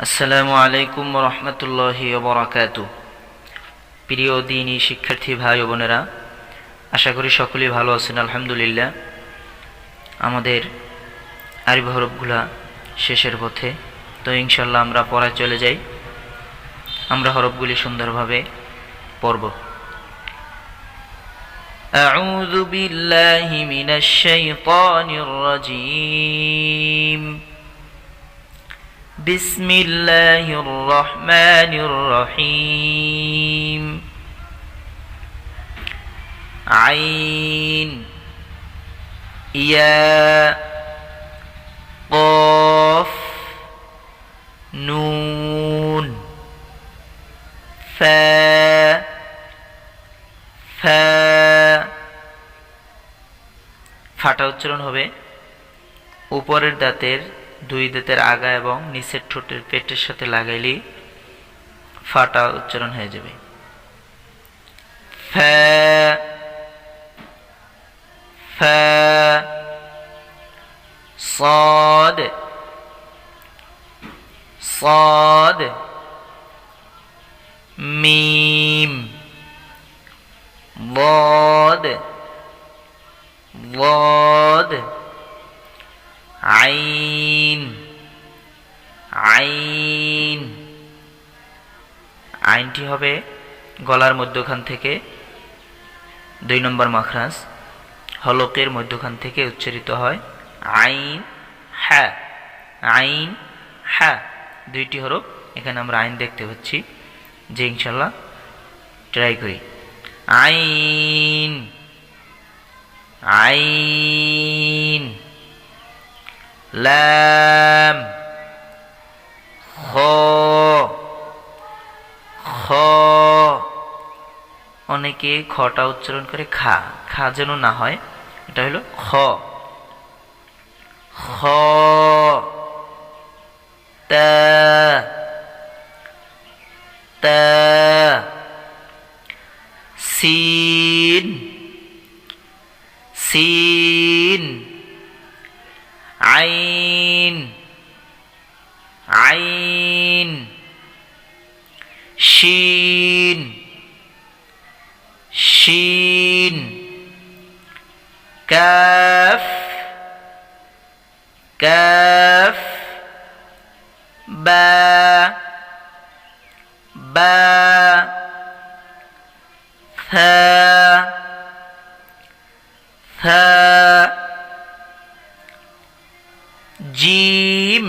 আসসালামু আলাইকুম রহমতুল্লাহি বরাকাত প্রিয় দিনই শিক্ষার্থী ভাই ও বোনেরা আশা করি সকলেই ভালো আছেন আলহামদুলিল্লাহ আমাদের আরিব হরফগুলা শেষের পথে তো ইনশাল্লাহ আমরা পড়ায় চলে যাই আমরা হরফগুলি সুন্দরভাবে পড়ব أعوذ بالله من الشيطان الرجيم بسم الله الرحمن الرحيم عين يا قاف نون فا ফা ফাটা উচ্চারণ হবে উপরের দাঁতের দুই দাঁতের আগা এবং নিচের ঠোঁটের পেটের সাথে লাগাইলেই ফাটা উচ্চারণ হয়ে যাবে ফা ফা صاد صاد ميم ضاد ضاد আইনটি হবে গলার মধ্যখান থেকে দুই নম্বর মাখরাজ, হলকের মধ্যখান থেকে উচ্চারিত হয় আইন হ্যাঁ আইন হ্যাঁ দুইটি হরফ, এখানে আমরা আইন দেখতে পাচ্ছি, যে ইনশাল্লাহ ট্রাই করি। আইন আইন খ খ। অনেকে খটা উচ্চারণ করে খা খা যেন না হয়, এটা হলো খ। খ, তা তা, সিন সিন। শিন কাফ কাফ বা বা থা থা জিম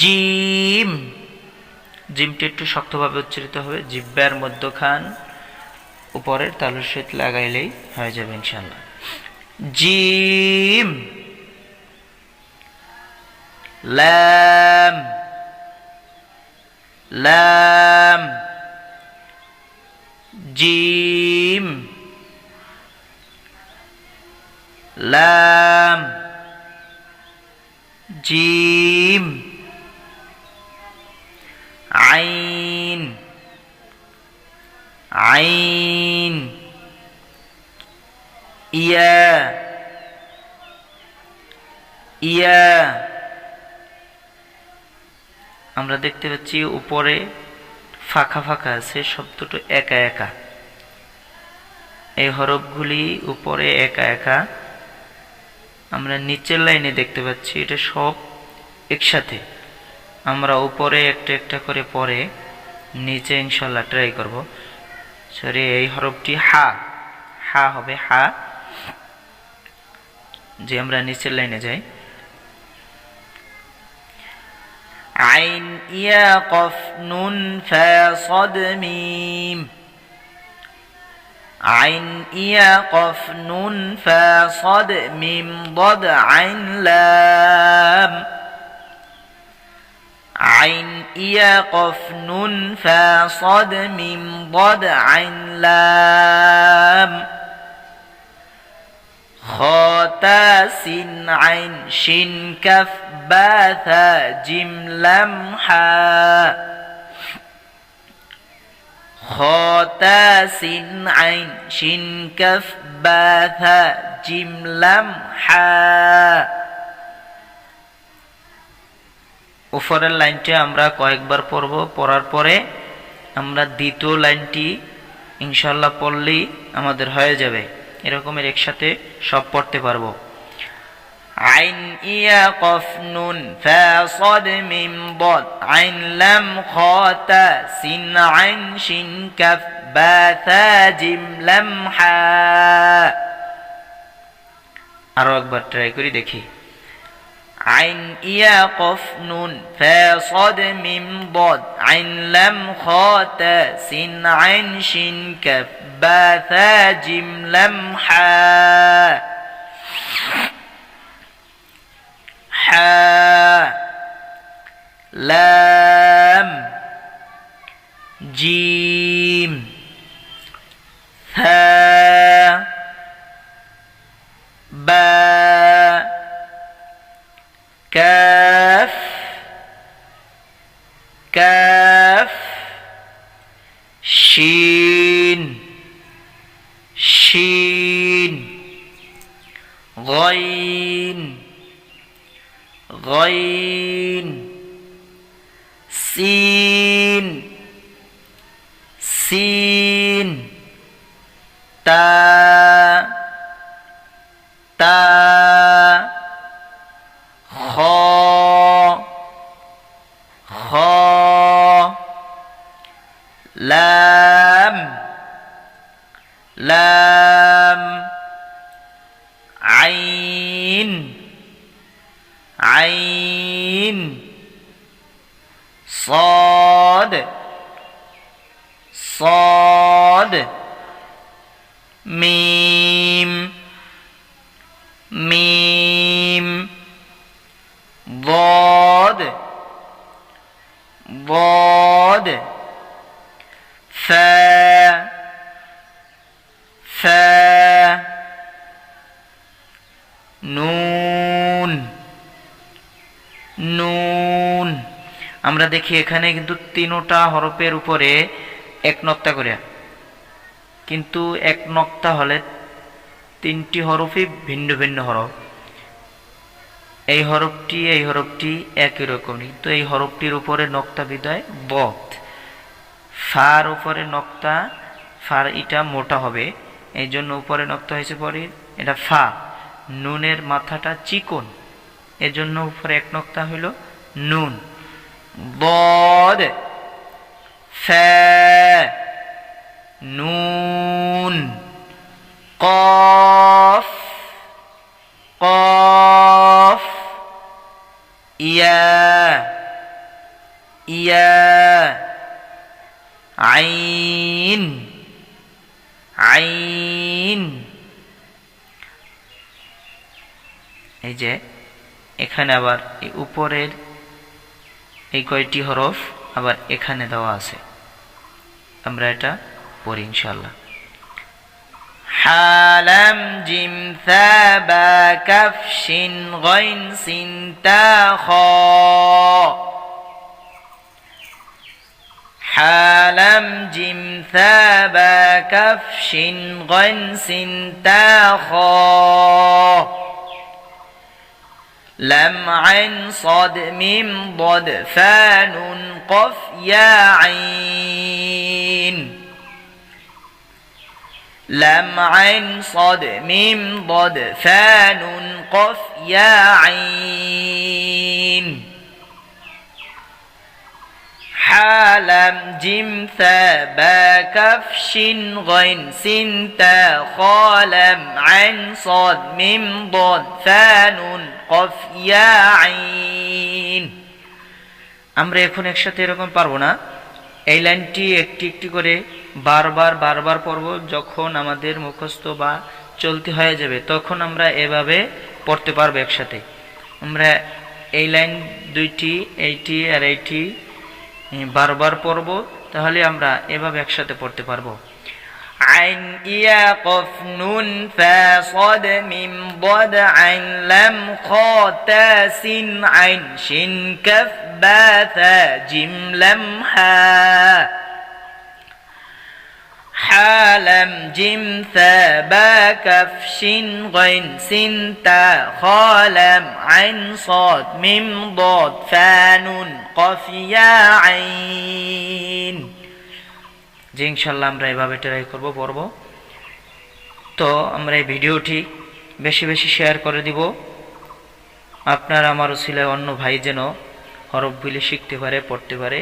জিম জিমটি একটু শক্তভাবে উচ্চারিত হবে। জিব্বার মধ্যখান। উপরের তালুর সহিত লাগাইলেই হয়ে যাবে ইনশাল্লাহ জিম। লাম। লাম। জিম। লাম। জিম। আইন ইয়া ইয়া আমরা দেখতে পাচ্ছি উপরে ফাঁকা ফাঁকা আছে শব্দটা একা একা। এই হরফগুলি উপরে একা একা। আমরা নিচের লাইনে দেখতে পাচ্ছি, এটা সব একসাথে। আমরা উপরে একটা একটা করে পরে নিচে ইনশাল্লাহ ট্রাই করব। সরি এই হরফটি হা হা হবে হা যে আমরা নিচের লাইনে যাই আইন ইয়া কফ নুন ফা صاد মিম عين إيا قف نون فا صد ميم ضد عين لام عين يا قفن فاصد من ضدع لام خاتاس عن شن كف باثا جم لمحا خاتاس عن شن كف باثا جم لمحا উপরের লাইনটি আমরা কয়েকবার পড়ব পড়ার পরে আমরা দ্বিতীয় লাইনটি ইনশাল্লাহ পড়লেই আমাদের হয়ে যাবে এরকমের একসাথে সব পড়তে পারবো عين إيا قف نون فا صاد ميم ضاد عين لم خا تا سين عين شين كف با ثا جيم لم حا আরো একবার ট্রাই করি দেখি عين إيا قف نون فا صاد ميم ضاد عين لم خا تا سين عين شين كف با ثا جيم لم حا حا لام جيم ثا غين سين سين تا تا خا خا لام لام ميم ميم ضاد ضاد فا فا নুন নুন আমরা দেখি এখানে কিন্তু তিনোটা হরফের উপরে এক নক্তা করে কিন্তু এক নক্তা হলে তিনটি হরফই ভিন্ন ভিন্ন হরফ। এই হরফটি এই হরফটি একই রকমই। তো এই হরফটির উপরে নক্তা বিদায় বত। ফার উপরে নক্তা, ফার এটা মোটা হবে। এই জন্য উপরে নক্তা হয়েছে পরে এটা ফা। নুনের মাথাটা চিকন। এজন্য উপরে এক নক্তা হইল নুন। বদ ফা নুন কফ কফ ইয়া ইয়া আইন আইন এই যে, এখানে আবার এই উপরের এই কয়টি হরফ আবার এখানে দেওয়া আছে। আমরা এটা পড়ি ইনশাল্লাহ حالم جيم ثابا كفش غين سنتا خا حالم جيم ثابا كفش غين سنتا خا لم عين صد ميم ضد فان قف يا عين. لم عين صد ميم ضد فان قف يا عين حالم جيم ثابا كفش غين سنتا خالم عين صاد ميم ضاد فان قف يا عين আমরা এখন একসাথে এরকম পারবো না এই লাইনটি একটি একটি করে বারবার বারবার পড়ব যখন আমাদের মুখস্থ বা চলতি হয়ে যাবে তখন আমরা এভাবে পড়তে পারবো একসাথে আমরা এই লাইন দুইটি এইটি আর এইটি বারবার পড়ব তাহলে আমরা এভাবে একসাথে পড়তে পারবো عين إيا قف نون فا صاد ميم ضد عين لم خا تا سين عين شين كف با ثا جيم لم ها حالم جم ثا با كف شين غين سين تا خالم عين صاد ميم ضاد فانون قف يا عين জি ইনশাল্লাহ আমরা এভাবে ট্রাই করব পড়ব তো আমরা এই ভিডিওটি বেশি বেশি শেয়ার করে দিব আপনার আমার ছিল অন্য ভাই যেন হরফগুলি শিখতে পারে পড়তে পারে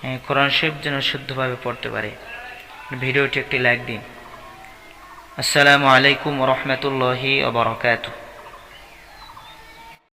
হ্যাঁ, কোরআন শরীফ যেন শুদ্ধভাবে পড়তে পারে ভিডিওটি একটি লাইক দিন। আসসালামু আলাইকুম রহমতুল্লাহি ওবরাকাতুহ